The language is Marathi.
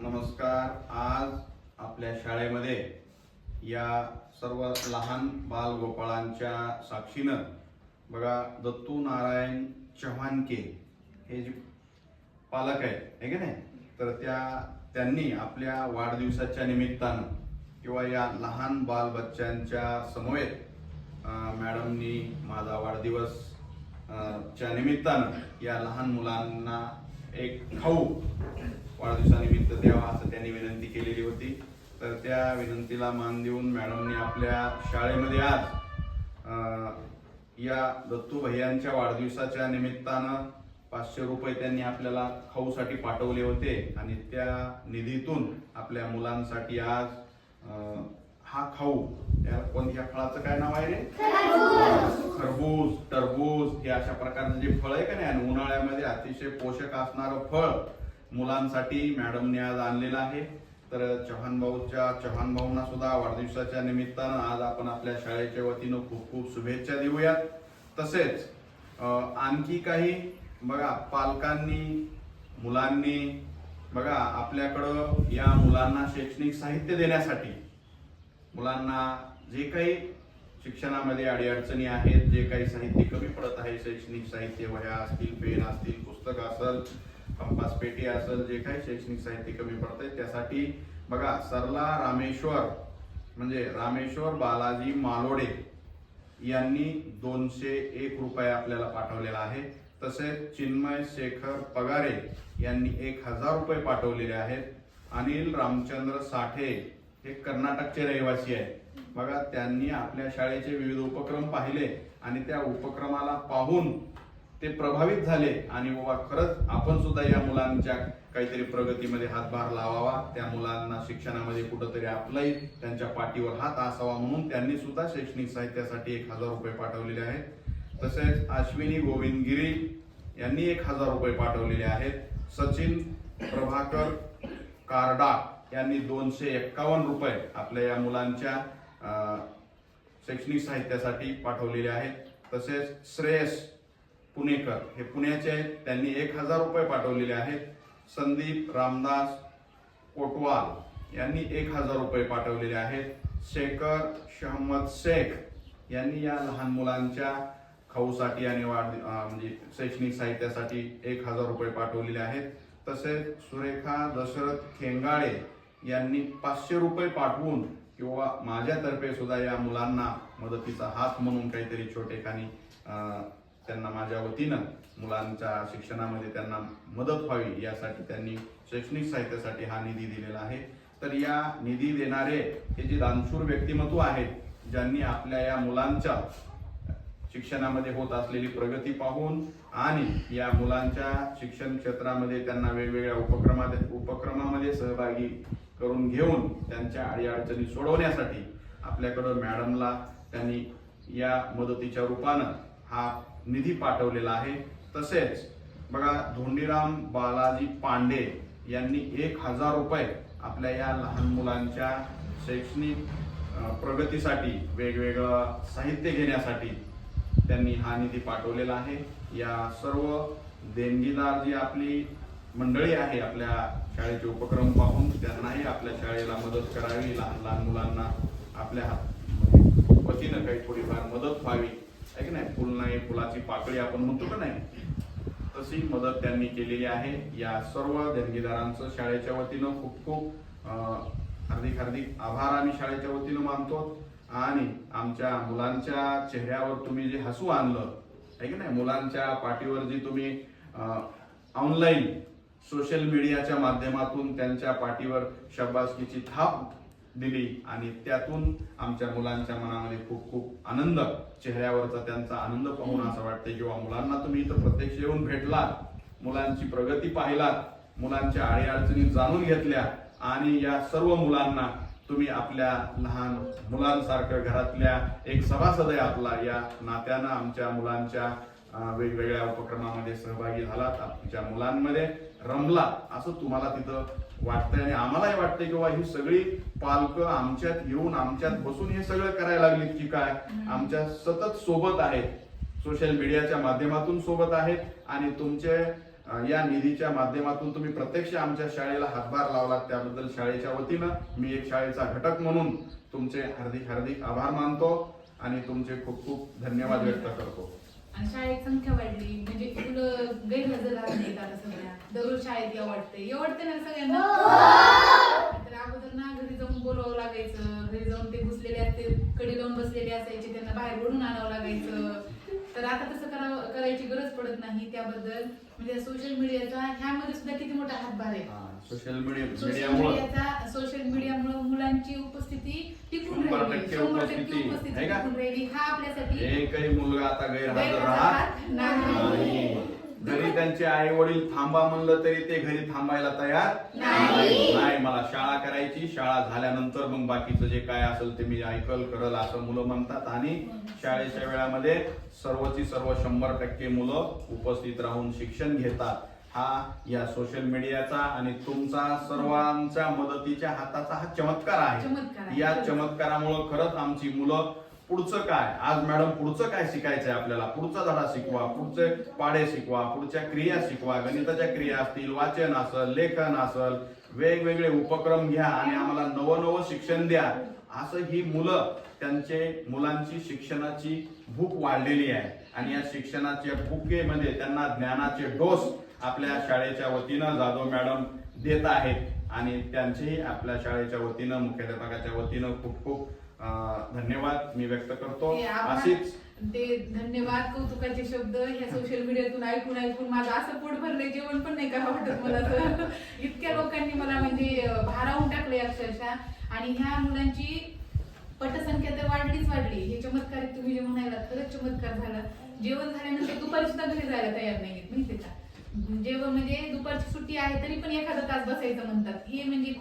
नमस्कार आज आपल्या शाळेमध्ये या सर्व लहान बालगोपाळांच्या साक्षीनं बघा दत्तू नारायण चव्हाणके हे जे पालक आहेत हे की नाही? तर त्या त्यांनी आपल्या वाढदिवसाच्या निमित्तानं किंवा या लहान बाल बच्चांच्या समवेत मॅडमनी माझा वाढदिवस च्या निमित्तानं या लहान मुलांना एक खाऊ. वाढदिवसानिमित्त द्यावा असं त्यांनी विनंती केलेली होती. तर त्या विनंतीला मान देऊन मॅडमनी आपल्या शाळेमध्ये आज या दत्तू भैयांच्या वाढदिवसाच्या निमित्तानं पाचशे रुपये त्यांनी आपल्याला खाऊसाठी पाठवले होते. आणि त्या निधीतून आपल्या मुलांसाठी आज हा खाऊ. या कोणत्या फळाचं काय नाव आहे रे? अशा प्रकारचं जे फळ आहे का नाही? उन्हाळ्यामध्ये अतिशय पोषक असणारं फळ मुलांसाठी मॅडमने आज आणलेलं आहे. तर चव्हाण भाऊच्या चव्हाण भाऊंना सुद्धा वाढदिवसाच्या निमित्तानं आज आपण आपल्या शाळेच्या वतीनं खूप खूप शुभेच्छा देऊयात. तसेच आणखी काही बघा पालकांनी मुलांनी बघा आपल्याकडं या मुलांना शैक्षणिक साहित्य देण्यासाठी मुलांना जे काही शिक्षणामध्ये अडीअडचणी आहेत जे काही साहित्य कमी पडत आहे शैक्षणिक साहित्य वह्या असतील पेन असतील पुस्तक असेल कंपास पेटी असेल जे काही शैक्षणिक साहित्य कमी पडत आहे त्यासाठी बघा सरला रामेश्वर म्हणजे रामेश्वर बालाजी मालोडे यांनी दोनशे एक रुपये आपल्याला पाठवलेला आहे. तसेच चिन्मय शेखर पगारे यांनी एक हजार रुपये पाठवलेले आहेत. अनिल रामचंद्र साठे हे कर्नाटकचे रहिवासी आहेत. बघा त्यांनी आपल्या शाळेचे विविध उपक्रम पाहिले आणि त्या उपक्रमाला पाहून ते प्रभावित झाले. आणि बाबा खरंच आपण सुद्धा या मुलांच्या काहीतरी प्रगतीमध्ये हातभार लावावा. त्या मुलांना शिक्षणामध्ये कुठंतरी आपलाही त्यांच्या पाठीवर हात असावा म्हणून त्यांनी सुद्धा शैक्षणिक साहित्यासाठी एक हजार रुपये पाठवलेले आहेत. तसेच अश्विनी गोविंद गिरी यांनी एक हजार रुपये पाठवलेले आहेत. सचिन प्रभाकर कार्डा यांनी दोनशे एक्कावन्न रुपये आपल्या या मुलांच्या शैक्षणिक साहित्यासाठी पाठवलेले आहेत. तसेच श्रेयस पुणेकर हे पुण्याचे आहेत. त्यांनी एक हजार रुपये पाठवलेले आहेत. संदीप रामदास कोटवाल यांनी एक हजार रुपये पाठवलेले आहेत. शेखर शहमद शेख यांनी या लहान मुलांच्या खाऊसाठी आणि वाढ म्हणजे शैक्षणिक साहित्यासाठी एक हजार रुपये पाठवलेले आहेत. तसेच सुरेखा दशरथ खेंगाळे यांनी पाचशे रुपये पाठवून किंवा माझ्यातर्फे सुद्धा या मुलांना मदतीचा हात म्हणून काहीतरी छोटेखानी त्यांना माझ्या वतीनं मुलांच्या शिक्षणामध्ये त्यांना मदत व्हावी यासाठी त्यांनी शैक्षणिक साहित्यासाठी हा निधी दिलेला आहे. तर या निधी देणारे हे जे दानशूर व्यक्तिमत्व आहेत ज्यांनी आपल्या या मुलांच्या शिक्षणामध्ये होत असलेली प्रगती पाहून आणि या मुलांच्या शिक्षण क्षेत्रामध्ये त्यांना वेगवेगळ्या उपक्रमात उपक्रमामध्ये सहभागी करून घेऊन त्यांच्या अडीअडचणी सोडवण्यासाठी आपल्याकडं मॅडमला त्यांनी या मदतीच्या रूपानं हा निधी पाठवलेला आहे. तसेच बघा धोंडीराम बालाजी पांडे यांनी एक हजार रुपये आपल्या या लहान मुलांच्या शैक्षणिक प्रगतीसाठी वेगवेगळं साहित्य घेण्यासाठी त्यांनी हा निधी पाठवलेला आहे. या सर्व देणगीदार जी आपली मंडळी आहे आपल्या शाळेचे उपक्रम पाहून. त्यांनाही आपल्या शाळेला मदत करावी. लहान लहान मुलांना आपल्या हात- वतीनं काही थोडीफार मदत व्हावी. आहे की नाही? फुल नाही फुलाची पाकळी आपण म्हणतो का नाही? तशी मदत त्यांनी केलेली आहे. या सर्व देणगीदारांचं शाळेच्या वतीनं खूप खूप हार्दिक हार्दिक आभार आम्ही शाळेच्या वतीनं मानतो. आणि आमच्या मुलांच्या चेहऱ्यावर तुम्ही जे हसू आणलं आहे की नाही? मुलांच्या पाठीवर जी तुम्ही ऑनलाईन सोशल मीडियाच्या माध्यमातून त्यांच्या पाठीवर शब्बासकीची थाप दिली आणि त्यातून आमच्या मुलांच्या मनामध्ये खूप खूप आनंद चेहऱ्यावरचा त्यांचा आनंद पाहून असं वाटते किंवा मुलांना तुम्ही इथं प्रत्यक्ष येऊन भेटलात. मुलांची प्रगती पाहिलात मुलांच्या आळीअडचणी जाणून घेतल्या आणि या सर्व मुलांना तुम्ही आपल्या लहान मुलांसारखं घरातल्या एक सभासदय आपला या नात्यानं आमच्या मुलांच्या वेगवेगळ्या उपक्रमामध्ये सहभागी झालात आमच्या मुलांमध्ये. रमला असं तुम्हाला तिथं वाटतंय आणि आम्हालाही वाटतंय की बाबा ही सगळी पालकं आमच्यात येऊन आमच्यात बसून हे सगळं करायला लागलीत की काय? आमच्या सतत सोबत आहेत. सोशल मीडियाच्या माध्यमातून सोबत आहेत आणि तुमचे या निधीच्या माध्यमातून तुम्ही प्रत्यक्ष आमच्या शाळेला हातभार लावलात. त्याबद्दल शाळेच्या वतीनं मी एक शाळेचा घटक म्हणून तुमचे हार्दिक हार्दिक आभार मानतो आणि तुमचे खूप खूप धन्यवाद व्यक्त करतो. आणि शाळेत संख्या वाढली. म्हणजे मुलं गैरहजर राहत नाहीत आता सगळ्या. दररोज शाळेत या वाटते या वाटते ना सगळ्यांना? तर अगोदर ना घरी जाऊन बोलावं लागायचं. घरी जाऊन ते घुसलेले असते कडी लावून बसलेले असायचे त्यांना बाहेर ओढून आणावं लागायचं. तर आता तसं करावं करायची गरज पडत नाही. त्याबद्दल म्हणजे सोशल मीडियाचा ह्यामध्ये सुद्धा किती मोठा हातभार आहे सोशल मीडिया सोशल मीडियामुळे सोशल मीडियामुळे मुलांची उपस्थिती टिकून राहिली शंभर उपस्थिती. टक्के उपस्थिती? टिकून राहिली हा आपल्यासाठी एकही मुलगा आता गैरहजर राहत नाही. जरी त्यांचे आई वडील थांबा म्हणलं तरी ते घरी थांबायला तयार नाही. नाही मला शाळा करायची. शाळा झाल्यानंतर मग बाकीचं जे काय असेल ते मी ऐकल करल असं मुलं म्हणतात. आणि शाळेच्या वेळामध्ये सर्वची सर्व शंभर टक्के मुलं उपस्थित राहून शिक्षण घेतात. हा या सोशल मीडियाचा आणि तुमचा सर्वांच्या मदतीच्या हाताचा हा चमत्कार आहे. या चमत्कारामुळं खरंच आमची मुलं पुढचं काय? आज मॅडम पुढचं काय शिकायचं आहे आपल्याला? पुढचा धडा शिकवा पुढचे पाडे शिकवा पुढच्या क्रिया शिकवा. गणिताच्या क्रिया असतील वाचन असल लेखन असल वेगवेगळे उपक्रम घ्या आणि आम्हाला नवं नवं शिक्षण द्या. असं ही मुलं त्यांचे मुलांची शिक्षणाची भूक वाढलेली आहे. आणि या शिक्षणाच्या भूकेमध्ये त्यांना ज्ञानाचे डोस आपल्या शाळेच्या वतीनं जाधव मॅडम देत आहेत. आणि त्यांचेही आपल्या शाळेच्या वतीनं मुख्याध्यापकाच्या वतीनं खूप खूप धन्यवाद मी व्यक्त करतो. अशीच ते धन्यवाद कौतुकाचे शब्द ह्या सोशल मीडियातून ऐकून ऐकून माझं असं पोट भरलंय जेवण पण नाही करा वाटत मला तर. इतक्या लोकांनी मला म्हणजे भारावून टाकले अक्षरशः. आणि ह्या मुलांची पटसंख्या तर वाढलीच वाढली. हे चमत्कार तुम्ही जे म्हणायला खरंच चमत्कार झाला. जेवण झाल्यानंतर दुपारी सुद्धा घरी जायला तयार नाहीत माहितीये का? जेवण म्हणजे दुपारची सुट्टी आहे तरी पण एखादा तास बसायचं म्हणतात. हे म्हणजे